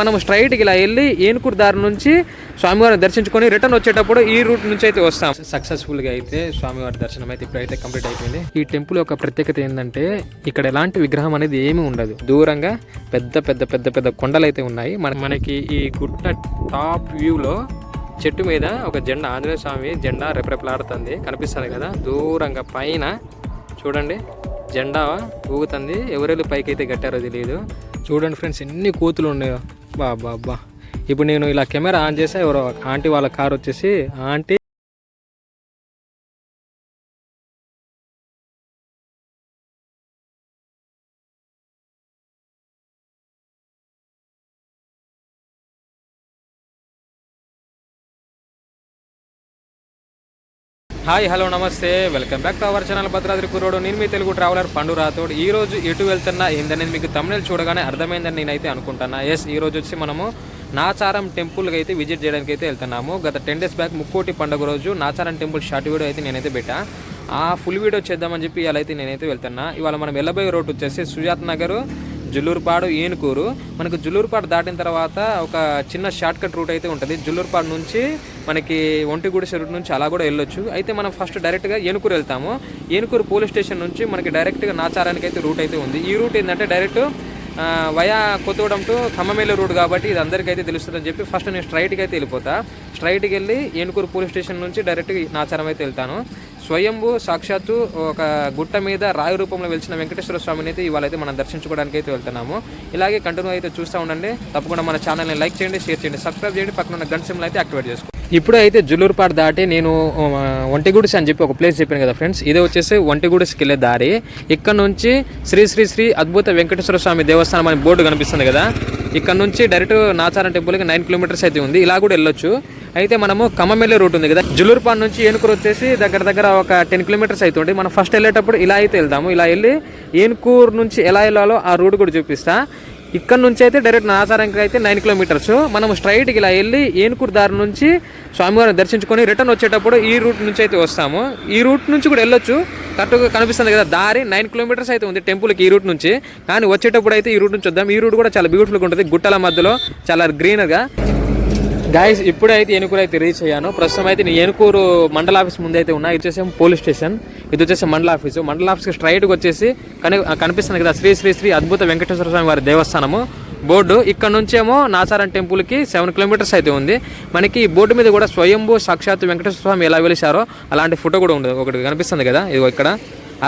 మనం స్ట్రైట్కి ఇలా వెళ్ళి ఏనుకూరు దారి నుంచి స్వామివారిని దర్శించుకొని రిటర్న్ వచ్చేటప్పుడు ఈ రూట్ నుంచి అయితే వస్తాం. సక్సెస్ఫుల్గా అయితే స్వామివారి దర్శనం అయితే ఇప్పుడైతే కంప్లీట్ అయిపోయింది. ఈ టెంపుల్ యొక్క ప్రత్యేకత ఏంటంటే ఇక్కడ ఎలాంటి విగ్రహం అనేది ఏమీ ఉండదు. దూరంగా పెద్ద పెద్ద పెద్ద పెద్ద కొండలు అయితే ఉన్నాయి. మన మనకి ఈ గుట్ట టాప్ వ్యూలో చెట్టు మీద ఒక జెండా ఆంజనేయ స్వామి జెండా రెపరెపలాడుతుంది. కనిపిస్తుంది కదా? దూరంగా పైన చూడండి జెండా ఊగుతుంది. ఎవరెళ్ళు పైకి అయితే కట్టారో తెలియదు చూడండి ఫ్రెండ్స్ ఎన్ని కోతులు ఉన్నాయో. బాబా బా ఇప్పుడు నేను ఇలా కెమెరా ఆన్ చేసా ఎవరో ఆంటీ వాళ్ళ కార్ వచ్చేసి aunty hi hello namaste. Welcome back to our channel Bhadradri కురోడు నేను మీ తెలుగు ట్రావెలర్ పండు రాథోడ్. ఈ రోజు ఎటు వెళ్తున్నా ఏందనేది మీకు తమిళ చూడగానే అర్థమైందని నేనైతే అనుకుంటున్నా. ఎస్ ఈ రోజు వచ్చి మనము నాచారం టెంపుల్కి అయితే విజిట్ చేయడానికి అయితే వెళ్తున్నాము. గత టెన్ డేస్ బ్యాక్ ముక్కోటి పండుగ రోజు నాచారం టెంపుల్ షార్ట్ వీడియో అయితే నేనైతే పెట్టా. ఆ ఫుల్ వీడియో చేద్దామని చెప్పి ఇవాళ అయితే నేనైతే వెళ్తున్నా. ఇవాళ మనం వెళ్ళబోయే రోడ్ వచ్చేసి సుజాత్ నగర్. జుల్లూరుపాడు ఏనుకూరు. మనకు జుల్లూరుపాడు దాటిన తర్వాత ఒక చిన్న షార్ట్ కట్ రూట్ అయితే ఉంటుంది. జుల్లూరుపాడు నుంచి మనకి ఒంటిగూడి రూట్ నుంచి అలా కూడా వెళ్ళొచ్చు. అయితే మనం ఫస్ట్ డైరెక్ట్గా ఏనుకూరు వెళ్తాము. ఏనుకూరు పోలీస్ స్టేషన్ నుంచి మనకి డైరెక్ట్గా నాచారానికి అయితే రూట్ అయితే ఉంది. ఈ రూట్ ఏంటంటే డైరెక్ట్ వయా కొత్తగూడెం టు ఖమ్మమేలు రూట్ కాబట్టి ఇది అందరికైతే తెలుస్తుందని చెప్పి ఫస్ట్ నేను స్ట్రైట్కి అయితే వెళ్ళిపోతా. స్ట్రైట్కి వెళ్ళి ఏనుకూరు పోలీస్ స్టేషన్ నుంచి డైరెక్ట్గా నాచారం అయితే వెళ్తాను. స్వయంభూ సాక్షాత్తు ఒక గుట్ట మీద రాయి రూపంలో వెలిసిన వెంకటేశ్వర స్వామిని అయితే ఇవాళ అయితే మనం దర్శించుకోవడానికి అయితే వెళ్తున్నాము. ఇలాగే కంటిన్యూ అయితే చూస్తూ ఉండండి. తప్పకుండా మన ఛానల్ని లైక్ చేయండి షేర్ చేయండి సబ్స్క్రైబ్ చేయండి. పక్కన ఉన్న గంట సిమ్లు అయితే యాక్టివేట్ చేసుకోండి. ఇప్పుడు అయితే జుల్లూరుపాటు దాటి నేను ఒంటిగూడిసి అని చెప్పి ఒక ప్లేస్ చెప్పాను కదా ఫ్రెండ్స్ ఇదే వచ్చేసి ఒంటిగూడిసికి వెళ్ళే దారి. ఇక్కడ నుంచి శ్రీ శ్రీ శ్రీ అద్భుత వెంకటేశ్వర స్వామి దేవస్థానం అనే బోర్డు కనిపిస్తుంది కదా. ఇక్కడ నుంచి డైరెక్ట్ నాచారం టెంపుల్కి నైన్ కిలోమీటర్స్ అయితే ఉంది. ఇలా కూడా వెళ్ళొచ్చు. అయితే మనము కమ్మమెల్లి రూట్ ఉంది కదా. జులూరుపాడు నుంచి ఏనుకూరు వచ్చేసి దగ్గర దగ్గర ఒక టెన్ కిలోమీటర్స్ అవుతుంది మనం ఫస్ట్ వెళ్ళేటప్పుడు ఇలా అయితే వెళ్దాము. ఇలా వెళ్ళి ఏనుకూరు నుంచి ఎలా వెళ్ళాలో ఆ రూట్ కూడా చూపిస్తా. ఇక్కడ నుంచి అయితే డైరెక్ట్ నాచారంకి అయితే నైన్ కిలోమీటర్స్ మనం స్ట్రైట్కి ఇలా వెళ్ళి ఏనుకూరు దారి నుంచి స్వామివారిని దర్శించుకొని రిటర్న్ వచ్చేటప్పుడు ఈ రూట్ నుంచి అయితే వస్తాము. ఈ రూట్ నుంచి కూడా వెళ్ళొచ్చు. కరెక్ట్గా కనిపిస్తుంది కదా దారి నైన్ కిలోమీటర్స్ అయితే ఉంది టెంపుల్కి ఈ రూట్ నుంచి. కానీ వచ్చేటప్పుడు అయితే ఈ రూట్ నుంచి వద్దాం. ఈ రూట్ కూడా చాలా బ్యూటిఫుల్గా ఉంటుంది. గుట్టల మధ్యలో చాలా గ్రీనర్గా గాయస్ ఇప్పుడైతే ఏనుకూరు అయితే రీచ్ అయ్యాను. ప్రస్తుతం అయితే నేను ఏనుకూరు మండల ఆఫీస్ ముందు అయితే ఉన్నా. ఇది వచ్చేసి పోలీస్ స్టేషన్ ఇది వచ్చేసి మండల ఆఫీసు మండల ఆఫీస్కి స్ట్రైట్గా వచ్చేసి కని కనిపిస్తుంది కదా శ్రీ శ్రీ శ్రీ అద్భుత వెంకటేశ్వర స్వామి వారి దేవస్థానము. బోర్డు ఇక్కడ నుంచేమో నాచారం టెంపుల్కి సెవెన్ కిలోమీటర్స్ అయితే ఉంది. మనకి ఈ బోర్డు మీద కూడా స్వయంభూ సాక్షాత్ వెంకటేశ్వర స్వామి ఎలా వెలిశారో అలాంటి ఫోటో కూడా ఉండదు ఒకటి కనిపిస్తుంది కదా ఇది ఇక్కడ.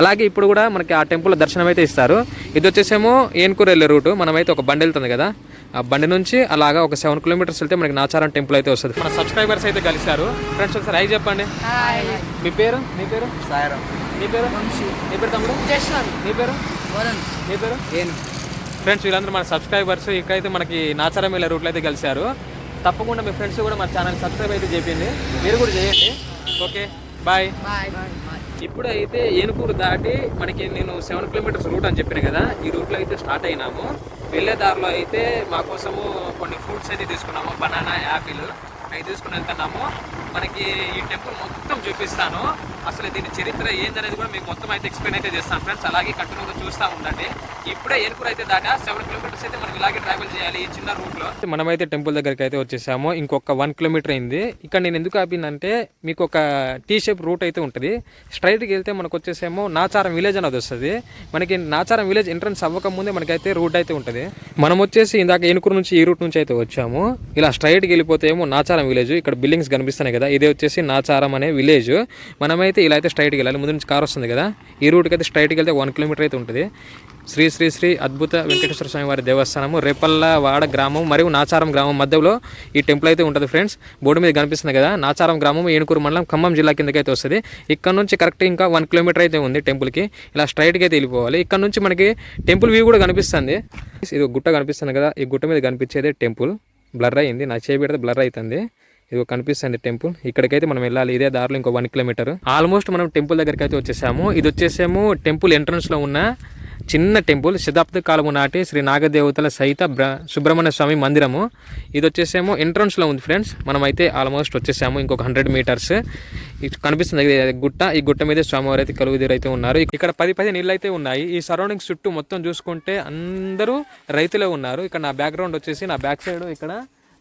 అలాగే ఇప్పుడు కూడా మనకి ఆ టెంపుల్ దర్శనం అయితే ఇస్తారు. ఇది వచ్చేసేమో ఏనుకూరు వెళ్ళే రూటు మనమైతే ఒక బండి వెళ్తుంది కదా. బండి నుంచి అలాగా ఒక సెవెన్ కిలోమీటర్స్ వెళ్తే మనకి నాచారం టెంపుల్ అయితే వస్తుంది. మన సబ్స్క్రైబర్స్ అయితే కలిశారు. ఫ్రెండ్స్ ఒకసారి హై చెప్పండి. మీ పేరు? మీ పేరు? సాయిరామ్. నీ పేరు? నీ పేరు తమ్ముడు? నీ పేరు? నీ పేరు? ఏను ఫ్రెండ్స్ వీళ్ళందరూ మన సబ్స్క్రైబర్స్ ఇక్కడైతే మనకి నాచారం వెళ్ళే రూట్లో అయితే కలిశారు. తప్పకుండా మీ ఫ్రెండ్స్ కూడా మన ఛానల్ సబ్స్క్రైబ్ అయితే చేయండి. మీరు కూడా చేయండి. Okay bye. ఇప్పుడు ఇప్పుడైతే ఏనుకూరు దాటి మనకి నేను సెవెన్ కిలోమీటర్స్ రూట్ అని చెప్పాను కదా ఈ రూట్లో అయితే స్టార్ట్ అయినాము. వెళ్ళే దారిలో అయితే మా కోసము కొన్ని ఫ్రూట్స్ అయితే తీసుకున్నాము. బనానా యాపిల్ అవి తీసుకుని వెళ్తున్నాము. మనకి ఈ టెంపుల్ మొత్తం చూపిస్తాను. అసలు దీని చరిత్ర ఏందనేది కూడా మీకు మొత్తం అయితే ఎక్స్ప్లెయిన్ అయితే చేస్తాను ఫ్రెండ్స్ అలాగే కంటిన్యూగా చూస్తూ ఉండండి. ఇప్పుడే ఏనుకూరు అయితే దాకా సెవెన్ కిలోమీటర్స్ అయితే మనం ఇలాగే ట్రావెల్ చేయాలి ఈ చిన్న రూట్లో. మనమైతే టెంపుల్ దగ్గరికి అయితే వచ్చేసాము. ఇంకొక వన్ కిలోమీటర్ అయింది. ఇక్కడ నేను ఎందుకు ఆపిందంటే మీకు ఒక టీ షేప్ రూట్ అయితే ఉంటుంది. స్ట్రైట్కి వెళ్తే మనకు వచ్చేసేమో నాచారం విలేజ్ అనేది వస్తుంది. మనకి నాచారం విలేజ్ ఎంట్రన్స్ అవ్వక ముందే మనకైతే రూట్ అయితే ఉంటుంది. మనం వచ్చేసి ఇందాక ఏనుకూరు నుంచి ఈ రూట్ నుంచి అయితే వచ్చాము. ఇలా స్ట్రైట్కి వెళ్ళిపోతే ఏమో నాచారం విలేజ్ ఇక్కడ బిల్డింగ్స్ కనిపిస్తున్నాయి కదా. ఇదే వచ్చేసి నాచారం అనే విలేజ్ మనమైతే ఇలా అయితే స్ట్రైట్కి వెళ్ళాలి. ముందు నుంచి కార్ వస్తుంది కదా? ఈ రూట్కి అయితే స్ట్రైట్కి వెళ్తే వన్ కిలోమీటర్ అయితే ఉంటుంది. శ్రీ శ్రీ శ్రీ అద్భుత వెంకటేశ్వర స్వామి వారి దేవస్థానము రేపల్లవాడ గ్రామం మరియు నాచారం గ్రామం మధ్యలో ఈ టెంపుల్ అయితే ఉంటుంది ఫ్రెండ్స్ బోర్డు మీద కనిపిస్తుంది కదా? నాచారం గ్రామం ఏనుకూరు మండలం ఖమ్మం జిల్లా కిందకైతే అయితే వస్తుంది. ఇక్కడ నుంచి కరెక్ట్ ఇంకా వన్ కిలోమీటర్ అయితే ఉంది టెంపుల్కి ఇలా స్ట్రైట్గా అయితే వెళ్ళిపోవాలి. ఇక్కడ నుంచి మనకి టెంపుల్ వ్యూ కూడా కనిపిస్తుంది. ఇది గుట్ట కనిపిస్తుంది కదా? ఈ గుట్ట మీద కనిపించేదే టెంపుల్ బ్లర్ అయింది. నా చేయి పెడితే బ్లర్ అవుతుంది. ఇది కనిపిస్తుంది టెంపుల్. ఇక్కడికైతే మనం వెళ్ళాలి. ఇదే దారిలో ఇంకో వన్ కిలోమీటర్. ఆల్మోస్ట్ మనం టెంపుల్ దగ్గరికి అయితే వచ్చేసాము. ఇది వచ్చేసేమో టెంపుల్ ఎంట్రన్స్లో ఉన్న చిన్న టెంపుల్. శతాబ్ద కాలము నాటి శ్రీ నాగదేవతల సహిత బ్ర సుబ్రహ్మణ్య స్వామి మందిరము. ఇది వచ్చేసేమో ఎంట్రన్స్లో ఉంది ఫ్రెండ్స్. మనమైతే ఆల్మోస్ట్ వచ్చేసాము ఇంకొక హండ్రెడ్ మీటర్స్. కనిపిస్తుంది గుట్ట. ఈ గుట్ట మీద స్వామివారు అయితే కలుగుదీరు అయితే ఉన్నారు ఇక్కడ పది పది నీళ్ళు అయితే ఉన్నాయి. ఈ సరౌండింగ్స్ చుట్టూ మొత్తం చూసుకుంటే అందరూ రైతులే ఉన్నారు. ఇక్కడ నా బ్యాక్గ్రౌండ్ వచ్చేసి నా బ్యాక్ సైడ్ ఇక్కడ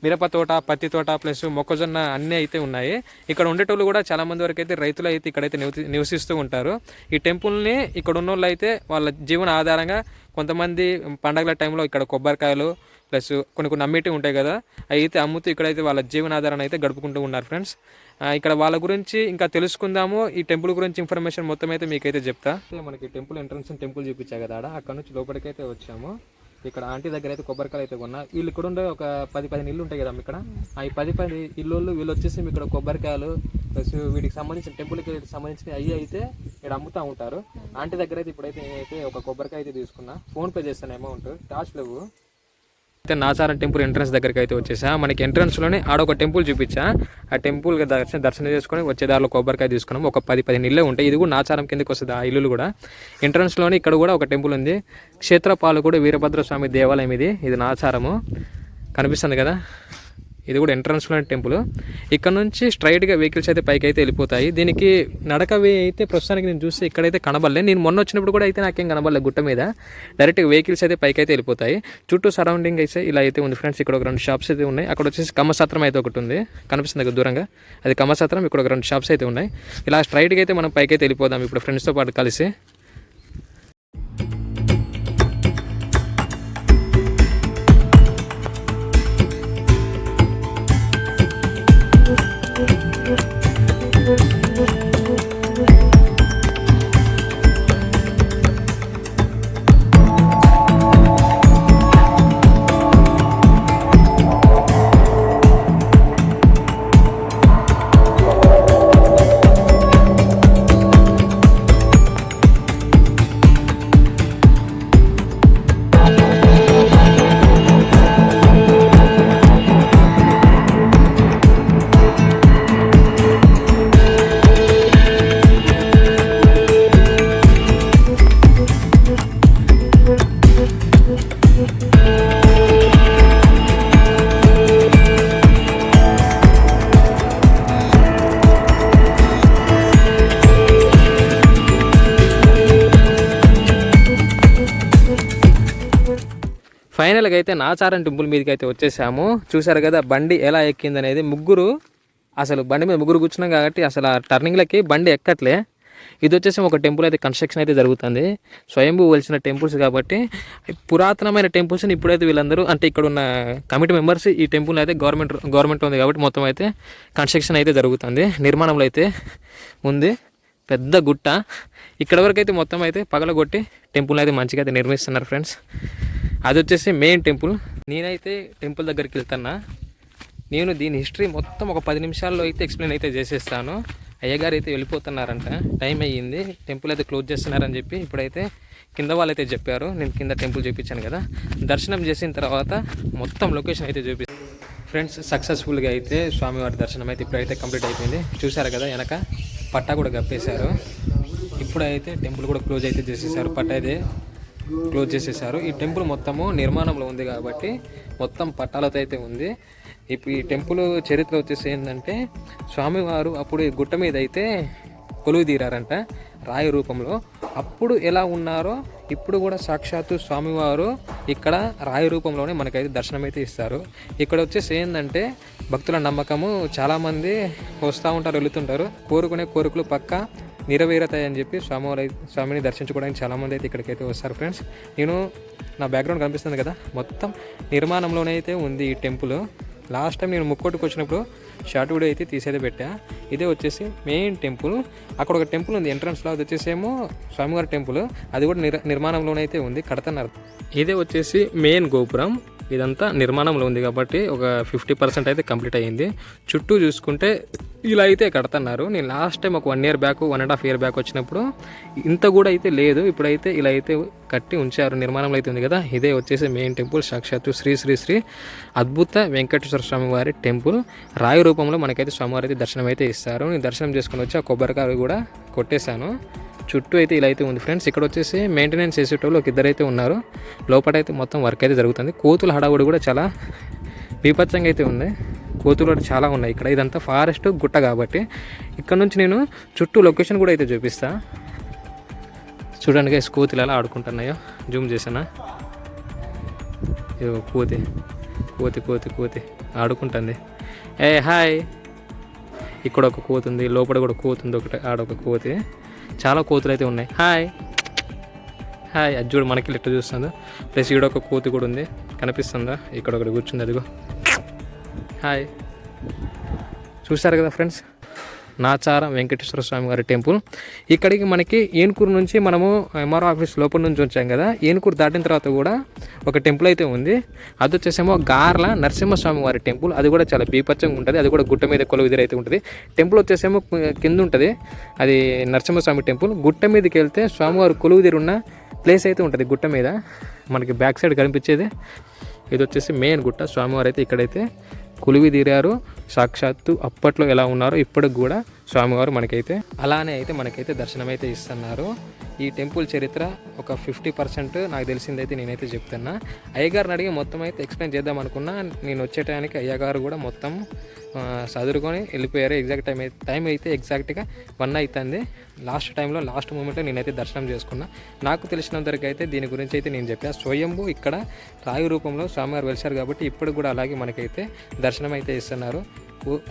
మిరప తోట పత్తి తోట ప్లస్ మొక్కజొన్న అన్నీ అయితే ఉన్నాయి. ఇక్కడ ఉండేటోళ్ళు కూడా చాలా మంది వరకు అయితే రైతులు అయితే ఇక్కడైతే నివసి నివసిస్తూ ఉంటారు. ఈ టెంపుల్ని ఇక్కడ ఉన్న వాళ్ళు అయితే వాళ్ళ జీవన ఆధారంగా కొంతమంది పండగల టైంలో ఇక్కడ కొబ్బరికాయలు ప్లస్ కొన్ని కొన్ని అమ్మేటివి ఉంటాయి కదా అవి అయితే అమ్ముతూ ఇక్కడైతే వాళ్ళ జీవనాధారాన్ని అయితే గడుపుకుంటూ ఉన్నారు ఫ్రెండ్స్. ఇక్కడ వాళ్ళ గురించి ఇంకా తెలుసుకుందాము. ఈ టెంపుల్ గురించి ఇన్ఫర్మేషన్ మొత్తం అయితే మీకైతే చెప్తా. మనకి టెంపుల్ ఎంట్రన్స్ టెంపుల్ చూపించా కదా అక్కడ నుంచి లోపలికైతే వచ్చాము. ఇక్కడ ఆంటీ దగ్గర అయితే కొబ్బరికాయలు అయితే కొన్నా. వీళ్ళు ఇక్కడ ఉండే ఒక పది పదిహేను ఇల్లు ఉంటాయి కదా ఇక్కడ. ఆ పది పది ఇల్లు వీళ్ళు వచ్చేసి మీ ఇక్కడ కొబ్బరికాయలు ప్లస్ వీటికి సంబంధించిన టెంపుల్కి సంబంధించిన అవి అయితే ఇక్కడ అమ్ముతూ ఉంటారు. ఆంటీ దగ్గర అయితే ఇప్పుడైతే నేనైతే ఒక కొబ్బరికాయ అయితే తీసుకున్నా. ఫోన్పే చేస్తాను అమౌంట్. టాచ్ లేవు. అయితే నాచారం టెంపుల్ ఎంట్రన్స్ దగ్గరికి అయితే వచ్చేసా. మనకి ఎంట్రన్స్లోనే ఆడ ఒక టెంపుల్ చూపించా. ఆ టెంపుల్ దర్శనం దర్శనం చేసుకొని వచ్చే దారిలో కొబ్బరికాయ తీసుకున్నాం ఒక పది పది ఇళ్ళే ఉంటాయి. ఇది కూడా నాచారం కిందకి వస్తుంది ఆ ఇల్లులు కూడా. ఎంట్రన్స్లోనే ఇక్కడ కూడా ఒక టెంపుల్ ఉంది. క్షేత్రపాలకుడు వీరభద్ర స్వామి దేవాలయం ఇది. ఇది నాచారము కనిపిస్తుంది కదా? ఇది కూడా ఎంట్రన్స్లోని టెంపుల్ ఇక్కడ నుంచి స్ట్రైట్గా వెహికల్స్ అయితే పైకి అయితే వెళ్ళిపోతాయి. దీనికి నడక వే అయితే ప్రస్తుతానికి నేను చూస్తే ఇక్కడైతే కనబడలే నేను మొన్న వచ్చినప్పుడు కూడా అయితే నాకేం కనబడలే గుట్ట మీద. డైరెక్ట్గా వెహికల్స్ అయితే పైకి అయితే వెళ్ళిపోతాయి. చుట్టూ సరౌండింగ్ అయితే ఇలా అయితే ఉంది ఫ్రెండ్స్ ఇక్కడ ఒక రెండు షాప్స్ అయితే ఉన్నాయి. అక్కడ వచ్చేసి కమ్మసత్రం అయితే ఒకటి ఉంది. కనిపిస్తుంది కదా దూరంగా. అది కమ్మసత్రం ఇక్కడ ఒక రెండు షాప్స్ అయితే ఉన్నాయి. ఇలా స్ట్రైట్గా అయితే మనం పైకి అయితే వెళ్ళిపోదాం. ఇప్పుడు ఫ్రెండ్స్తో పాటు కలిసి. ఫైనల్గా అయితే నాచారం టెంపుల్ మీదకి అయితే వచ్చేసాము. చూసారు కదా బండి ఎలా ఎక్కింది అనేది ముగ్గురు అసలు బండి మీద ముగ్గురు కూర్చున్నాం కాబట్టి అసలు ఆ టర్నింగ్లకి బండి ఎక్కట్లే. ఇది వచ్చేసి ఒక టెంపుల్ అయితే కన్స్ట్రక్షన్ అయితే జరుగుతుంది. స్వయంభూ వెలిసిన టెంపుల్స్ కాబట్టి పురాతనమైన టెంపుల్స్ని ఇప్పుడైతే వీళ్ళందరూ అంటే ఇక్కడ ఉన్న కమిటీ మెంబర్స్ ఈ టెంపుల్ అయితే గవర్నమెంట్ గవర్నమెంట్ ఉంది కాబట్టి మొత్తం అయితే కన్స్ట్రక్షన్ అయితే జరుగుతుంది. నిర్మాణంలో అయితే ఉంది. పెద్ద గుట్ట. ఇక్కడ వరకు అయితే మొత్తం అయితే పగలగొట్టి టెంపుల్ అయితే మంచిగా అయితే నిర్మిస్తున్నారు ఫ్రెండ్స్. అది వచ్చేసి మెయిన్ టెంపుల్. నేనైతే టెంపుల్ దగ్గరికి వెళ్తున్నా. నేను దీని హిస్టరీ మొత్తం ఒక పది నిమిషాల్లో అయితే ఎక్స్ప్లెయిన్ అయితే చేసేస్తాను. అయ్యగారు అయితే వెళ్ళిపోతున్నారంట. టైం అయ్యింది. టెంపుల్ అయితే క్లోజ్ చేస్తున్నారని చెప్పి ఇప్పుడైతే కింద వాళ్ళు అయితే చెప్పారు. నేను కింద టెంపుల్ చూపించాను కదా. దర్శనం చేసిన తర్వాత మొత్తం లొకేషన్ అయితే చూపి ఫ్రెండ్స్ సక్సెస్ఫుల్గా అయితే స్వామివారి దర్శనం అయితే ఇప్పుడైతే కంప్లీట్ అయిపోయింది. చూసారు కదా వెనక? పట్టా కూడా కప్పేశారు. ఇప్పుడైతే టెంపుల్ కూడా క్లోజ్ అయితే చేసేసారు పట్టా అయితే క్లోజ్ చేసేసారు. ఈ టెంపుల్ మొత్తము నిర్మాణంలో ఉంది కాబట్టి మొత్తం పట్టాలతో అయితే ఉంది. ఇప్పుడు ఈ టెంపుల్ చరిత్ర వచ్చేసి ఏంటంటే స్వామివారు అప్పుడు ఈ గుట్ట మీద అయితే కొలువు తీరారంట రాయి రూపంలో. అప్పుడు ఎలా ఉన్నారో ఇప్పుడు కూడా సాక్షాత్తు స్వామివారు ఇక్కడ రాయి రూపంలోనే మనకైతే దర్శనం అయితే ఇస్తారు. ఇక్కడ వచ్చేసి ఏంటంటే భక్తుల నమ్మకము చాలామంది వస్తూ ఉంటారు వెళుతుంటారు. కోరుకునే కోరికలు పక్క నిరవేరతాయి అని చెప్పి స్వామివారి స్వామిని దర్శించుకోవడానికి చాలామంది అయితే ఇక్కడికైతే వస్తారు ఫ్రెండ్స్. నేను నా బ్యాక్గ్రౌండ్ కనిపిస్తుంది కదా మొత్తం నిర్మాణంలోనే అయితే ఉంది ఈ టెంపుల్. లాస్ట్ టైం నేను ముక్కోటికి వచ్చినప్పుడు షార్ట్ వీడియో అయితే తీసేది పెట్టా. ఇదే వచ్చేసి మెయిన్ టెంపుల్. అక్కడ ఒక టెంపుల్ ఉంది ఎంట్రన్స్లో అది వచ్చేసేమో స్వామివారి టెంపుల్. అది కూడా నిర్ నిర్మాణంలోనైతే ఉంది కడతన్నారు. ఇదే వచ్చేసి మెయిన్ గోపురం. ఇదంతా నిర్మాణంలో ఉంది కాబట్టి ఒక ఫిఫ్టీ పర్సెంట్ అయితే కంప్లీట్ అయ్యింది. చుట్టూ చూసుకుంటే ఇలా అయితే కడుతున్నారు. నేను లాస్ట్ టైం ఒక one year back one and half year back వచ్చినప్పుడు ఇంత కూడా అయితే లేదు. ఇప్పుడైతే ఇలా అయితే కట్టి ఉంచారు. నిర్మాణంలో అయితే ఉంది కదా. ఇదే వచ్చేసి మెయిన్ టెంపుల్ సాక్షాత్తు శ్రీ శ్రీ శ్రీ అద్భుత వెంకటేశ్వర స్వామి వారి టెంపుల్ రాయి రూపంలో మనకైతే స్వామివారి అయితే దర్శనం అయితే ఇస్తారు. నేను దర్శనం చేసుకుని వచ్చి ఆ కొబ్బరికాయ కూడా కొట్టేశాను. చుట్టూ అయితే ఇలా అయితే ఉంది ఫ్రెండ్స్. ఇక్కడ వచ్చేసి మెయింటెనెన్స్ చేసేటోళ్ళు ఒక ఇద్దరైతే ఉన్నారు. లోపల అయితే మొత్తం వర్క్ అయితే జరుగుతుంది. కోతుల హడావుడి కూడా చాలా బీభత్సంగా అయితే ఉంది. కోతులు కూడా చాలా ఉన్నాయి ఇక్కడ. ఇదంతా ఫారెస్ట్ గుట్ట కాబట్టి ఇక్కడ నుంచి నేను చుట్టూ లొకేషన్ కూడా అయితే చూపిస్తా. చూడండి గైస్ కోతులు ఎలా ఆడుకుంటున్నాయో. జూమ్ చేసానా ఇదిగో కోతి. కోతి కోతి కోతి ఆడుకుంటుంది. ఏ హాయ్ ఇక్కడ ఒక కోతి ఉంది. లోపల కూడా కోతి ఉంది ఒకటి. ఆడ ఒక కోతి. చాలా కోతులు అయితే ఉన్నాయి. హాయ్ హాయ్ అది చూడు మనకి లెక్క చూస్తుందో? ప్లస్ ఇక్కడ ఒక కోతి కూడా ఉంది. కనిపిస్తుందా? ఇక్కడ ఒకటి కూర్చుంది అదిగో. హాయ్ చూసారు కదా ఫ్రెండ్స్ నాచారం వెంకటేశ్వర స్వామి వారి టెంపుల్. ఇక్కడికి మనకి ఏనుకూరు నుంచి మనము ఎంఆర్ఓ ఆఫీస్ లోపల నుంచి వచ్చాం కదా. ఏనుకూరు దాటిన తర్వాత కూడా ఒక టెంపుల్ అయితే ఉంది. అది వచ్చేసేమో గార్ల నరసింహస్వామి వారి టెంపుల్. అది కూడా చాలా బీపచ్చంగా ఉంటుంది. అది కూడా గుట్ట మీద కొలువు ఎదురైతే ఉంటుంది. టెంపుల్ వచ్చేసేమో కింద ఉంటుంది. అది నరసింహస్వామి టెంపుల్. గుట్ట మీదకి వెళ్తే స్వామివారు కొలువు ఉన్న ప్లేస్ అయితే ఉంటుంది గుట్ట మీద. మనకి బ్యాక్ సైడ్ కనిపించేది. ఇది వచ్చేసి మెయిన్ గుట్ట. స్వామివారు అయితే ఇక్కడైతే కొలువి తీరారు. సాక్షాత్తు అప్పట్లో ఎలా ఉన్నారో ఇప్పటికి కూడా స్వామివారు మనకైతే అలానే అయితే మనకైతే దర్శనమైతే ఇస్తున్నారు. ఈ టెంపుల్ చరిత్ర ఒక ఫిఫ్టీ పర్సెంట్ నాకు తెలిసిందైతే నేనైతే చెప్తున్నా. అయ్యగారిని అడిగి మొత్తం అయితే ఎక్స్ప్లెయిన్ చేద్దాం అనుకున్నా. నేను వచ్చే టైంకి అయ్యగారు కూడా మొత్తం ఆ, చదువుకొని వెళ్ళిపోయారు. ఎగ్జాక్ట్ టైం అయితే టైం అయితే ఎగ్జాక్ట్గా వన్ అవుతుంది లాస్ట్ టైంలో లాస్ట్ మూమెంట్లో నేనైతే దర్శనం చేసుకున్నా. నాకు తెలిసినంతవరకు అయితే దీని గురించి అయితే నేను చెప్పా. స్వయంభూ ఇక్కడ రాయి రూపంలో స్వామివారు వెలిశారు కాబట్టి ఇప్పుడు కూడా అలాగే మనకైతే దర్శనం అయితే ఇస్తున్నారు.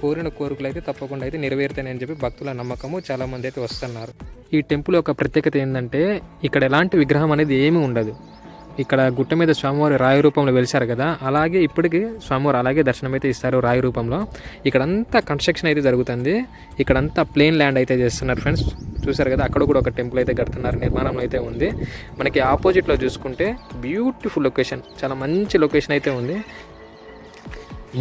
కోరిన కోరికలు అయితే తప్పకుండా అయితే నెరవేరుతాయని చెప్పి భక్తుల నమ్మకము చాలామంది అయితే వస్తున్నారు. ఈ టెంపుల్ యొక్క ప్రత్యేకత ఏంటంటే ఇక్కడ ఎలాంటి విగ్రహం అనేది ఏమీ ఉండదు. ఇక్కడ గుట్ట మీద స్వామివారి రాయి రూపంలో వెలిశారు కదా అలాగే ఇప్పటికి స్వామివారు అలాగే దర్శనం అయితే ఇస్తారు రాయి రూపంలో. ఇక్కడంతా కన్స్ట్రక్షన్ అయితే జరుగుతుంది. ఇక్కడంతా ప్లేన్ ల్యాండ్ అయితే చేస్తున్నారు ఫ్రెండ్స్ చూసారు కదా అక్కడ కూడా ఒక టెంపుల్ అయితే కడుతున్నారు నిర్మాణంలో అయితే ఉంది. మనకి ఆపోజిట్లో చూసుకుంటే బ్యూటిఫుల్ లొకేషన్ చాలా మంచి లొకేషన్ అయితే ఉంది.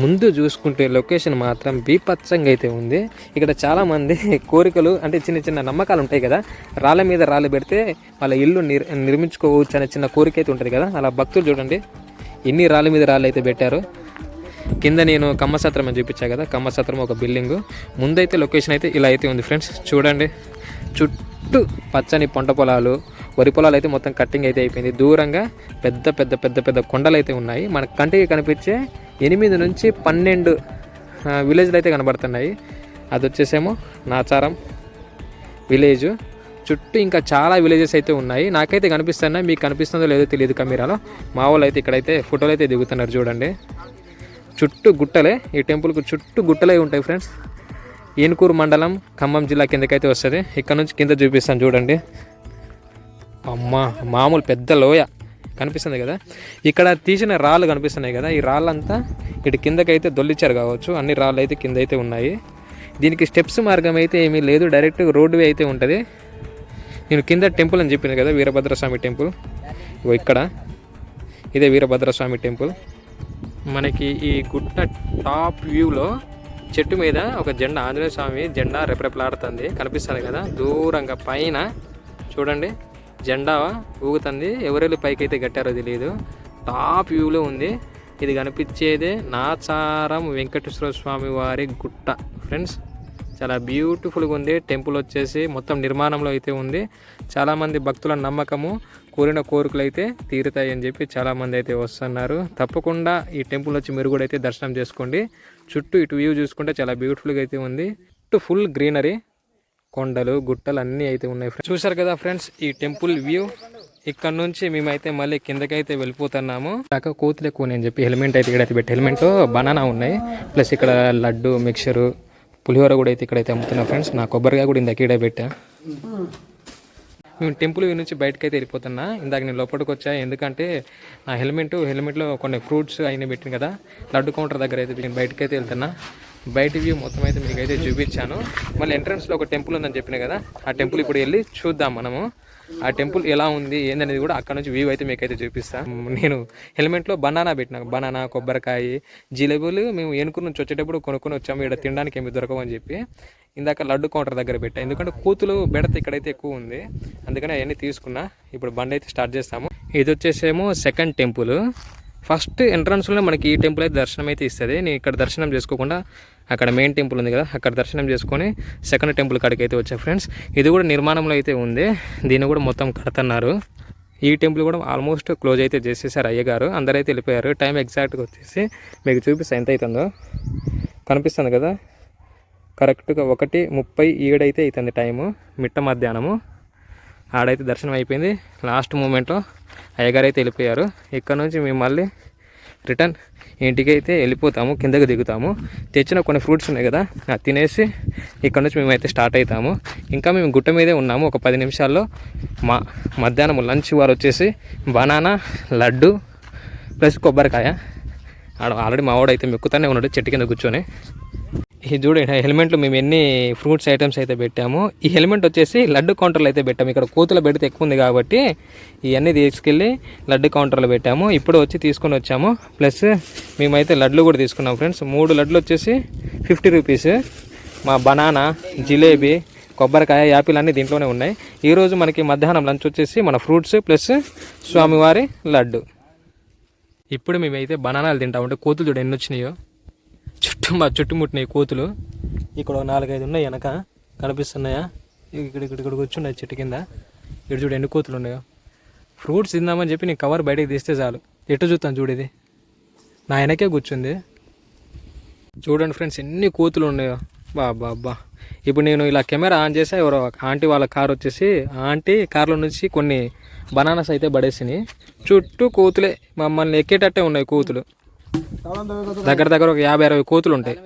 ముందు చూసుకుంటే లొకేషన్ మాత్రం బీపచ్చంగా అయితే ఉంది. ఇక్కడ చాలామంది కోరికలు అంటే చిన్న చిన్న నమ్మకాలు ఉంటాయి కదా రాళ్ళ మీద రాళ్ళు పెడితే వాళ్ళ ఇల్లు నిర్ నిర్మించుకోవచ్చు అనే చిన్న కోరిక అయితే ఉంటుంది కదా. అలా భక్తులు చూడండి ఎన్ని రాళ్ళ మీద రాళ్ళు అయితే పెట్టారు. కింద నేను కమ్మసత్రం అని చూపించాను కదా కమ్మసత్రం ఒక బిల్డింగ్. ముందైతే లొకేషన్ అయితే ఇలా అయితే ఉంది ఫ్రెండ్స్ చూడండి. చుట్టూ పచ్చని పంట పొలాలు వరి పొలాలు అయితే మొత్తం కట్టింగ్ అయితే అయిపోయింది. దూరంగా పెద్ద పెద్ద పెద్ద పెద్ద కొండలు అయితే ఉన్నాయి. మన కంటికి కనిపించే ఎనిమిది నుంచి పన్నెండు విలేజ్లు అయితే కనబడుతున్నాయి. అది వచ్చేసేమో నాచారం విలేజ్ చుట్టూ ఇంకా చాలా విలేజెస్ అయితే ఉన్నాయి. నాకైతే కనిపిస్తున్నాయి. మీకు కనిపిస్తుందో లేదో తెలియదు కెమెరాలో. మా వాళ్ళు అయితే ఇక్కడైతే ఫోటోలు అయితే దిగుతున్నారు చూడండి. చుట్టూ గుట్టలే. ఈ టెంపుల్కు చుట్టూ గుట్టలే ఉంటాయి ఫ్రెండ్స్ ఏనుకూరు మండలం ఖమ్మం జిల్లా కిందకైతే వస్తుంది. ఇక్కడ నుంచి కింద చూపిస్తాను చూడండి. అమ్మా మామూలు పెద్ద లోయ. కనిపిస్తుంది కదా? ఇక్కడ తీసిన రాళ్ళు కనిపిస్తున్నాయి కదా? ఈ రాళ్ళంతా ఇటు కిందకైతే దొల్లిచ్చారు కావచ్చు. అన్ని రాళ్ళు అయితే కింద అయితే ఉన్నాయి. దీనికి స్టెప్స్ మార్గం అయితే ఏమీ లేదు. డైరెక్ట్ రోడ్ వే అయితే ఉంటుంది. నేను కింద టెంపుల్ అని చెప్పింది కదా వీరభద్రస్వామి టెంపుల్. ఇగో ఇక్కడ. ఇదే వీరభద్రస్వామి టెంపుల్. మనకి ఈ గుట్ట టాప్ వ్యూలో చెట్టు మీద ఒక జెండా ఆంజనేయ స్వామి జెండా రెపరెపలాడుతుంది. కనిపిస్తుంది కదా? దూరంగా పైన చూడండి. జెండా ఊగుతుంది. ఎవరెళ్ళు పైకి అయితే కట్టారో తెలియదు టాప్ వ్యూలో ఉంది. ఇది కనిపించేదే నాచారం వెంకటేశ్వర స్వామి వారి గుట్ట. ఫ్రెండ్స్ చాలా బ్యూటిఫుల్గా ఉంది. టెంపుల్ వచ్చేసి మొత్తం నిర్మాణంలో అయితే ఉంది. చాలామంది భక్తుల నమ్మకము కోరిన కోరికలు అయితే తీరుతాయి అని చెప్పి చాలామంది అయితే వస్తున్నారు. తప్పకుండా ఈ టెంపుల్ వచ్చి మీరు కూడా అయితే దర్శనం చేసుకోండి. చుట్టూ ఇటు వ్యూ చూసుకుంటే చాలా బ్యూటిఫుల్గా అయితే ఉంది. చుట్టూ ఫుల్ గ్రీనరీ. కొండలు గుట్టలు అన్నీ అయితే ఉన్నాయి ఫ్రెండ్స్ చూసారు కదా ఫ్రెండ్స్ ఈ టెంపుల్ వ్యూ. ఇక్కడ నుంచి మేమైతే మళ్ళీ కిందకైతే వెళ్ళిపోతున్నాము. కాక కోతులు ఎక్కువ నేను చెప్పి హెల్మెట్ అయితే ఇక్కడైతే పెట్టి హెల్మెట్ బనానా ఉన్నాయి. ప్లస్ ఇక్కడ లడ్డు మిక్చరు పులిహోర కూడా అయితే ఇక్కడైతే అమ్ముతున్నా ఫ్రెండ్స్ నా కొబ్బరిగా కూడా ఇందాక ఇక్కడే పెట్టా. మేము టెంపుల్ వ్యూ నుంచి బయటకు అయితే వెళ్ళిపోతున్నా. ఇందాక నేను లోపలికి వచ్చా ఎందుకంటే నా హెల్మెట్ హెల్మెట్లో కొన్ని ఫ్రూట్స్ అయినా పెట్టిన కదా. లడ్డు కౌంటర్ దగ్గర అయితే నేను బయటకు అయితే వెళ్తున్నా. బయట వ్యూ మొత్తం అయితే మీకు అయితే చూపించాను. మళ్ళీ ఎంట్రన్స్లో ఒక టెంపుల్ ఉందని చెప్పిన కదా ఆ టెంపుల్ ఇప్పుడు వెళ్ళి చూద్దాం మనము. ఆ టెంపుల్ ఎలా ఉంది ఏందనేది కూడా అక్కడ నుంచి వ్యూ అయితే మీకు అయితే చూపిస్తాను నేను హెల్మెట్లో బనానా పెట్టిన బనానా కొబ్బరికాయ జిలేబులు మేము ఏనుకుని నుంచి వచ్చేటప్పుడు కొనుక్కొని వచ్చాము. ఇక్కడ తినడానికి ఏమి దొరకవని చెప్పి ఇందాక లడ్డు కౌంటర్ దగ్గర పెట్టా. ఎందుకంటే కూతులు బెడత ఇక్కడైతే ఎక్కువ ఉంది. అందుకని అవన్నీ తీసుకున్నా. ఇప్పుడు బండి అయితే స్టార్ట్ చేస్తాము. ఇది వచ్చేసేమో సెకండ్ టెంపుల్ ఫస్ట్ ఎంట్రన్స్లో మనకి ఈ టెంపుల్ అయితే దర్శనం అయితే ఇస్తుంది. నేను ఇక్కడ దర్శనం చేసుకోకుండా అక్కడ మెయిన్ టెంపుల్ ఉంది కదా అక్కడ దర్శనం చేసుకొని సెకండ్ టెంపుల్ కాడికి అయితే వచ్చా ఫ్రెండ్స్ ఇది కూడా నిర్మాణంలో అయితే ఉంది. దీన్ని కూడా మొత్తం కడుతున్నారు. ఈ టెంపుల్ కూడా ఆల్మోస్ట్ క్లోజ్ అయితే చేసేసారు అయ్యగారు. అందరైతే వెళ్ళిపోయారు. టైం ఎగ్జాక్ట్గా వచ్చేసి మీకు చూపిస్తే ఎంత అవుతుందో. కనిపిస్తుంది కదా? కరెక్ట్గా ఒకటి ముప్పై ఏడైతే అవుతుంది టైము మిట్ట మధ్యాహ్నము. ఆడైతే దర్శనం అయిపోయింది. లాస్ట్ మూమెంట్లో అయ్యగారు అయితే వెళ్ళిపోయారు. ఇక్కడ నుంచి మేము మళ్ళీ రిటర్న్ ఇంటికి అయితే వెళ్ళిపోతాము కిందకి దిగుతాము. తెచ్చిన కొన్ని ఫ్రూట్స్ ఉన్నాయి కదా అది తినేసి ఇక్కడ నుంచి మేమైతే స్టార్ట్ అవుతాము. ఇంకా మేము గుట్ట మీదే ఉన్నాము ఒక పది నిమిషాల్లో. మా మధ్యాహ్నం లంచ్ వారు వచ్చేసి బనానా లడ్డు ప్లస్ కొబ్బరికాయ. ఆడ ఆల్రెడీ మా వాడు అయితే మెక్కుతానే ఉన్నాడు చెట్టు కింద కూర్చొని. ఇది చూడండి హెల్మెట్లు మేము ఎన్ని ఫ్రూట్స్ ఐటమ్స్ అయితే పెట్టాము ఈ హెల్మెట్ వచ్చేసి లడ్డు కౌంటర్లో అయితే పెట్టాము. ఇక్కడ కోతుల పెడితే ఎక్కువ ఉంది కాబట్టి ఇవన్నీ తీసుకెళ్ళి లడ్డు కౌంటర్లో పెట్టాము. ఇప్పుడు వచ్చి తీసుకొని వచ్చాము. ప్లస్ మేమైతే లడ్లు కూడా తీసుకున్నాం ఫ్రెండ్స్. మూడు లడ్లు వచ్చేసి ఫిఫ్టీ రూపీస్. మా బనానా జిలేబీ కొబ్బరికాయ యాపిల్ అన్నీ దీంట్లోనే ఉన్నాయి. ఈరోజు మనకి మధ్యాహ్నం లంచ్ వచ్చేసి మన ఫ్రూట్స్ ప్లస్ స్వామివారి లడ్డు. ఇప్పుడు మేమైతే బనానాలు తింటామంటే కోతులు చూడ ఎన్ని వచ్చినాయో. చుట్టూ మా చుట్టుముట్టినాయి కోతులు ఇక్కడ నాలుగైదు ఉన్నాయి వెనక కనిపిస్తున్నాయా? ఇక్కడ ఇక్కడ ఇక్కడ కూర్చున్నాయి చెట్టు కింద. ఇక్కడ చూడు ఎన్ని కోతులు ఉన్నాయో. ఫ్రూట్స్ తిందామని చెప్పి నేను కవర్ బయటకు తీస్తే చాలు. ఎటు చూస్తాను చూడు ఇది? నా వెనకే కూర్చుంది. చూడండి ఫ్రెండ్స్ ఎన్ని కోతులు ఉన్నాయో. బాబా అబ్బా ఇప్పుడు నేను ఇలా కెమెరా ఆన్ చేసా ఎవరో ఆంటీ వాళ్ళ కార్ వచ్చేసి ఆంటీ కార్లో నుంచి కొన్ని బనానాస్ అయితే పడేసినాయి. చుట్టూ కోతులే మమ్మల్ని ఎక్కేటట్టే ఉన్నాయి కోతులు. దగ్గర దగ్గర ఒక యాభై అరవై కోతులు ఉంటాయి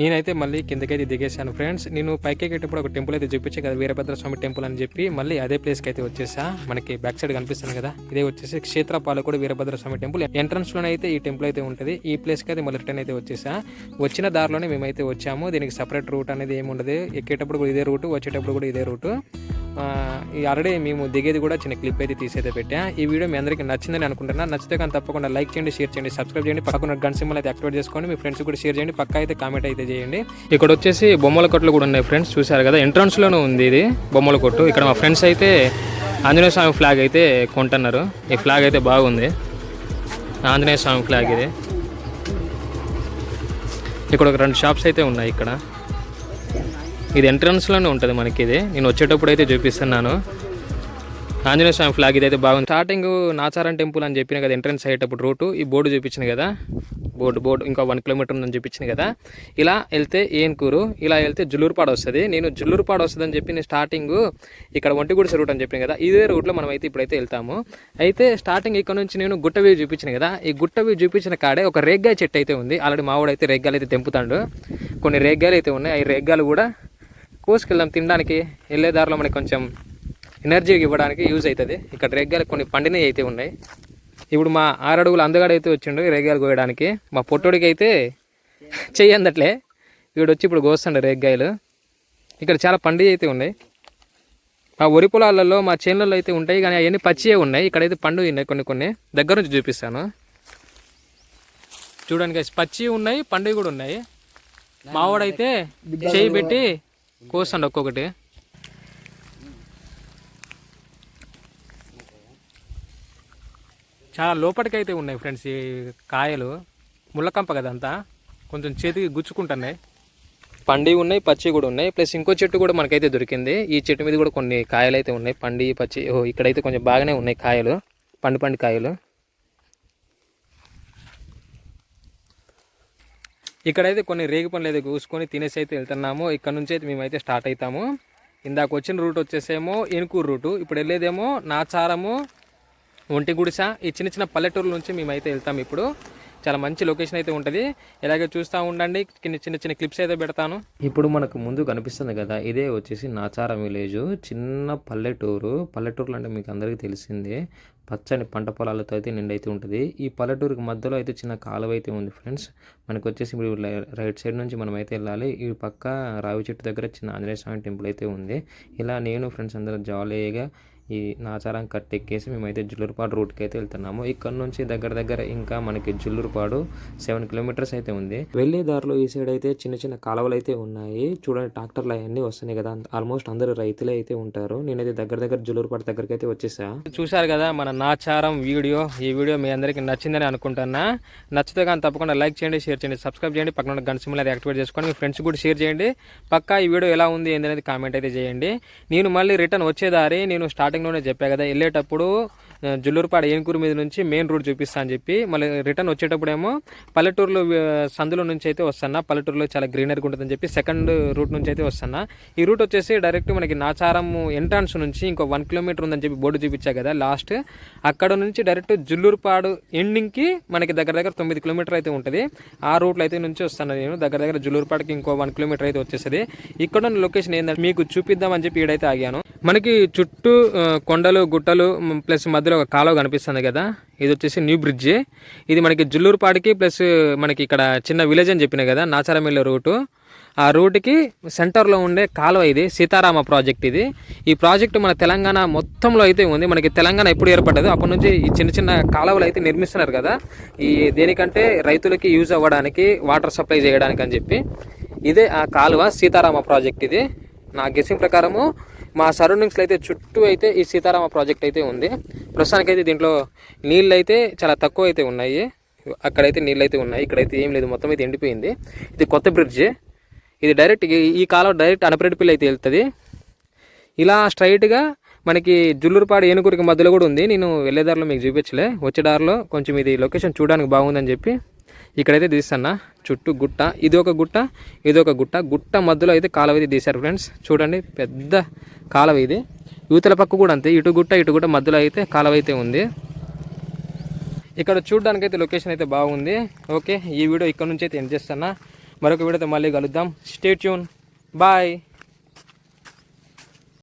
నేనైతే మళ్ళీ కిందకైతే దిగేశాను ఫ్రెండ్స్. నేను పైకి ఎక్కేటప్పుడు ఒక టెంపుల్ అయితే చూపించే కదా వీరభద్ర స్వామి టెంపుల్ అని చెప్పి మళ్ళీ అదే ప్లేస్కి అయితే వచ్చేసా. మనకి బ్యాక్ సైడ్ కనిపిస్తుంది కదా ఇదే వచ్చేసి క్షేత్రపాలకుడు వీరభద్ర స్వామి టెంపుల్. ఎంట్రన్స్లోనే అయితే ఈ టెంపుల్ అయితే ఉంటుంది. ఈ ప్లేస్కి అయితే మళ్ళీ రిటర్న్ అయితే వచ్చేసా. వచ్చిన దారిలోనే మేమైతే వచ్చాము. దీనికి సపరేట్ రూట్ అనేది ఏమి ఉండదు. ఎక్కేటప్పుడు కూడా ఇదే రూట్ వచ్చేటప్పుడు కూడా ఇదే రూట్ ఈ ఆల్రెడీ మేము దిగేది కూడా చిన్న క్లిప్ అయితే తీసైతే పెట్టా. ఈ వీడియో మీ అందరికీ నచ్చిందని అనుకుంటున్నా. నచ్చితే కానీ తప్పకుండా లైక్ చేయండి షేర్ చేయండి సబ్స్క్రైబ్ చేయండి. పక్కన గన్ సింబల్ అయితే యాక్టివేట్ చేసుకోండి. మీ ఫ్రెండ్స్ కూడా షేర్ చేయండి. పక్క అయితే కామెంట్ అయితే చేయండి. ఇక్కడ వచ్చేసి బొమ్మల కొట్లు కూడా ఉన్నాయి ఫ్రెండ్స్ చూసారు కదా ఎంట్రన్స్లోనే ఉంది ఇది బొమ్మల కొట్టు. ఇక్కడ మా ఫ్రెండ్స్ అయితే ఆంజనేయ స్వామి ఫ్లాగ్ అయితే కొంటున్నారు. ఈ ఫ్లాగ్ అయితే బాగుంది. ఆంజనేయ స్వామి ఫ్లాగ్ ఇది. ఇక్కడ ఒక రెండు షాప్స్ అయితే ఉన్నాయి ఇక్కడ. ఇది ఎంట్రన్స్లోనే ఉంటుంది మనకి ఇది నేను వచ్చేటప్పుడు అయితే చూపిస్తున్నాను. ఆంజనేయ స్వామి ఫ్లాగ్ ఇదైతే బాగుంది. స్టార్టింగ్ నాచారం టెంపుల్ అని చెప్పిన కదా ఎంట్రన్స్ అయ్యేటప్పుడు రూటు ఈ బోర్డు చూపించింది కదా. బోర్డు బోర్డు ఇంకా వన్ కిలోమీటర్ ఉందని చూపించింది కదా. ఇలా వెళ్తే ఏన్కూరు ఇలా వెళ్తే జుల్లూరుపాడ వస్తుంది. నేను జుల్లూరుపాడ వస్తుంది అని చెప్పి నేను స్టార్టింగ్ ఇక్కడ ఒంటిగూడిస రూట్ అని చెప్పిన కదా. ఇదే రూట్లో మనం అయితే ఇప్పుడైతే వెళ్తాము. అయితే స్టార్టింగ్ ఇక్కడ నుంచి నేను గుట్ట వ్యూ చూపించిన కదా. ఈ గుట్ట వ్యూ చూపించిన కాడే ఒక రేగ్గాయ చెట్టు అయితే ఉంది. ఆల్రెడీ మావాడు అయితే రేగ్గాలు అయితే తెంపుతాడు. కొన్ని రేగ్గాలు అయితే ఉన్నాయి. ఆ రేగ్గాలు కూడా కోసుకెళ్దాం తినడానికి వెళ్ళే దారిలో మనకి కొంచెం ఎనర్జీ ఇవ్వడానికి యూజ్ అవుతుంది ఇక్కడ రేగ్గాలు కొన్ని పండినవి అయితే ఉన్నాయి. ఇప్పుడు మా ఆరు అడుగులు అందగాడు అయితే వచ్చిండు రేగ్గాయలు కోయడానికి. మా పొట్టోడికి అయితే చెయ్యి అందట్లే. వీడు వచ్చి ఇప్పుడు కోస్తుండే రేగ్గాయలు. ఇక్కడ చాలా పండి అయితే ఉన్నాయి. ఆ వరి పొలాలలో మా చేనులలో అయితే ఉంటాయి. కానీ అవన్నీ పచ్చియే ఉన్నాయి. ఇక్కడైతే పండు ఉన్నాయి కొన్ని కొన్ని. దగ్గర నుంచి చూపిస్తాను. చూడండి పచ్చి ఉన్నాయి పండుగ కూడా ఉన్నాయి. మావాడైతే చేయి పెట్టి కోసండి ఒక్కొక్కటి. చాలా లోపలికైతే ఉన్నాయి ఫ్రెండ్స్ ఈ కాయలు. ముళ్ళకంప కదంతా కొంచెం చేతికి గుచ్చుకుంటున్నాయి. పండి ఉన్నాయి పచ్చి కూడా ఉన్నాయి. ప్లస్ ఇంకో చెట్టు కూడా మనకైతే దొరికింది. ఈ చెట్టు మీద కూడా కొన్ని కాయలు అయితే ఉన్నాయి. పండి పచ్చి ఓ ఇక్కడైతే కొంచెం బాగానే ఉన్నాయి కాయలు. పండు పండు కాయలు. ఇక్కడైతే కొన్ని రేగి పనులు అయితే కూసుకొని తినేసి అయితే వెళ్తున్నాము. ఇక్కడ నుంచి అయితే మేమైతే స్టార్ట్ అవుతాము ఇందాక వచ్చిన రూట్ వచ్చేసేమో ఏనుకూరు రూటు. ఇప్పుడు వెళ్ళేదేమో నాచారము ఒంటి గుడిస ఈ చిన్న చిన్న పల్లెటూరు నుంచి మేమైతే వెళ్తాం ఇప్పుడు. చాలా మంచి లొకేషన్ అయితే ఉంటుంది. ఇలాగే చూస్తూ ఉండండి. చిన్న చిన్న చిన్న క్లిప్స్ అయితే పెడతాను. ఇప్పుడు మనకు ముందు కనిపిస్తుంది కదా ఇదే వచ్చేసి నాచారం విలేజ్ చిన్న పల్లెటూరు. పల్లెటూరులు అంటే మీకు అందరికీ తెలిసిందే పచ్చని పంట పొలాలతో అయితే నిండైతే ఉంటుంది. ఈ పల్లెటూరుకి మధ్యలో అయితే చిన్న కాలువ అయితే ఉంది ఫ్రెండ్స్ మనకు వచ్చేసి ఇప్పుడు రైట్ సైడ్ నుంచి మనం అయితే వెళ్ళాలి. ఈ పక్క రావి చెట్టు దగ్గర చిన్న ఆంజనేయ స్వామి టెంపుల్ అయితే ఉంది. ఇలా నేను ఫ్రెండ్స్ అందరూ జాలీగా ఈ నాచారం కట్ ఎక్కేసి మేమైతే జుల్లూరుపాడు రూట్కి అయితే వెళ్తున్నాము. ఇక్కడ నుంచి దగ్గర దగ్గర ఇంకా మనకి జుల్లూరుపాడు సెవెన్ కిలోమీటర్స్ అయితే ఉంది. వెళ్ళే దారిలో ఈ సైడ్ అయితే చిన్న చిన్న కాలువలు అయితే ఉన్నాయి. చూడండి ట్రాక్టర్లు అవన్నీ వస్తున్నాయి కదా. ఆల్మోస్ట్ అందరూ రైతులే అయితే ఉంటారు. నేనైతే దగ్గర దగ్గర జుల్లూరుపాడు దగ్గరికి అయితే వచ్చేసా. చూశారు కదా మన నాచారం వీడియో. ఈ వీడియో మీ అందరికీ నచ్చిందని అనుకుంటున్నా. నచ్చితే కానీ తప్పకుండా లైక్ చేయండి షేర్ చేయండి సబ్స్క్రైబ్ చేయండి. పక్కన గంట సింబల్ అది యాక్టివేట్ చేసుకోండి. మీ ఫ్రెండ్స్ కూడా షేర్ చేయండి. పక్కా ఈ వీడియో ఎలా ఉంది ఏంటనేది కామెంట్ అయితే చేయండి. నేను మళ్ళీ రిటర్న్ వచ్చేదారి నేను స్టార్ట్ స్టార్టింగ్లోనే చెప్పా కదా వెళ్ళేటప్పుడు జుల్లూరుపాడ జుల్లూరుపాడు ఏనుకూరు మీద నుంచి మెయిన్ రూట్ చూపిస్తా అని చెప్పి మళ్ళీ రిటర్న్ వచ్చేటప్పుడేమో పల్లెటూరులో సందులో నుంచి అయితే వస్తాను పల్లెటూరులో చాలా గ్రీనరీగా ఉంటుందని చెప్పి సెకండ్ రూట్ నుంచి అయితే వస్తాను ఈ రూట్ వచ్చేసి డైరెక్ట్ మనకి నాచారం ఎంట్రన్స్ నుంచి ఇంకో వన్ కిలోమీటర్ ఉందని చెప్పి బోర్డు చూపించా కదా లాస్ట్. అక్కడ నుంచి డైరెక్ట్ జుల్లూరుపాడు ఎండింగ్కి మనకి దగ్గర దగ్గర తొమ్మిది కిలోమీటర్ అయితే ఉంటుంది. ఆ రూట్లో అయితే నుంచి వస్తాను నేను. దగ్గర దగ్గర జుల్లూరుపాడుకి ఇంకో వన్ కిలోమీటర్ అయితే వచ్చేసింది ఇక్కడ ఉన్న లొకేషన్ ఏంటంటే మీకు చూపిద్దామని చెప్పి ఈడైతే ఆగాను. మనకి చుట్టూ కొండలు గుట్టలు ప్లస్ మధ్యలో ఒక కాలువ కనిపిస్తుంది కదా. ఇది వచ్చేసి న్యూ బ్రిడ్జ్. ఇది మనకి జుల్లూరుపాడికి ప్లస్ మనకి ఇక్కడ చిన్న విలేజ్ అని చెప్పిన కదా నాచారమిల్ల రూటు. ఆ రూట్కి సెంటర్లో ఉండే కాలువ ఇది సీతారామ ప్రాజెక్ట్ ఇది. ఈ ప్రాజెక్ట్ మన తెలంగాణ మొత్తంలో అయితే ఉంది. మనకి తెలంగాణ ఎప్పుడు ఏర్పడ్డదో అప్పటి నుంచి ఈ చిన్న చిన్న కాలువలు అయితే నిర్మిస్తున్నారు కదా. ఈ దేనికంటే రైతులకి యూజ్ అవ్వడానికి వాటర్ సప్లై చేయడానికి అని చెప్పి. ఇదే ఆ కాలువ సీతారామ ప్రాజెక్ట్ ఇది. నా గెసింగ్ ప్రకారము మా సరౌండింగ్స్లో అయితే చుట్టూ అయితే ఈ సీతారామ ప్రాజెక్ట్ అయితే ఉంది. ప్రస్తుతానికైతే దీంట్లో నీళ్ళు అయితే చాలా తక్కువ అయితే ఉన్నాయి. అక్కడైతే నీళ్ళు అయితే ఉన్నాయి. ఇక్కడైతే ఏం లేదు. మొత్తం అయితే ఎండిపోయింది. ఇది కొత్త బ్రిడ్జ్ ఇది డైరెక్ట్ ఈ- కాలం డైరెక్ట్ అనపరెడ్డిపల్లి అయితే వెళ్తుంది. ఇలా స్ట్రైట్గా మనకి జుల్లూరుపాడు ఏనుగురికి మధ్యలో కూడా ఉంది. నేను వెళ్ళే దారిలో మీకు చూపించలే. వచ్చే దారిలో కొంచెం ఇది లొకేషన్ చూడడానికి బాగుందని చెప్పి ఇక్కడైతే తీస్తున్నా చుట్టూ గుట్ట. ఇది ఒక గుట్ట ఇది ఒక గుట్ట. గుట్ట మధ్యలో అయితే కాలువ అయితే తీశారు ఫ్రెండ్స్. చూడండి పెద్ద కాలువ ఇది. యువతల పక్క కూడా అంతే. ఇటు గుట్ట ఇటు గుట్ట మధ్యలో అయితే కాలువ అయితే ఉంది. ఇక్కడ చూడడానికి అయితే లొకేషన్ అయితే బాగుంది. ఓకే ఈ వీడియో ఇక్కడ నుంచి అయితే ఎండ్ చేస్తున్నా మరొక వీడియోతో మళ్ళీ కలుద్దాం. Stay tune bye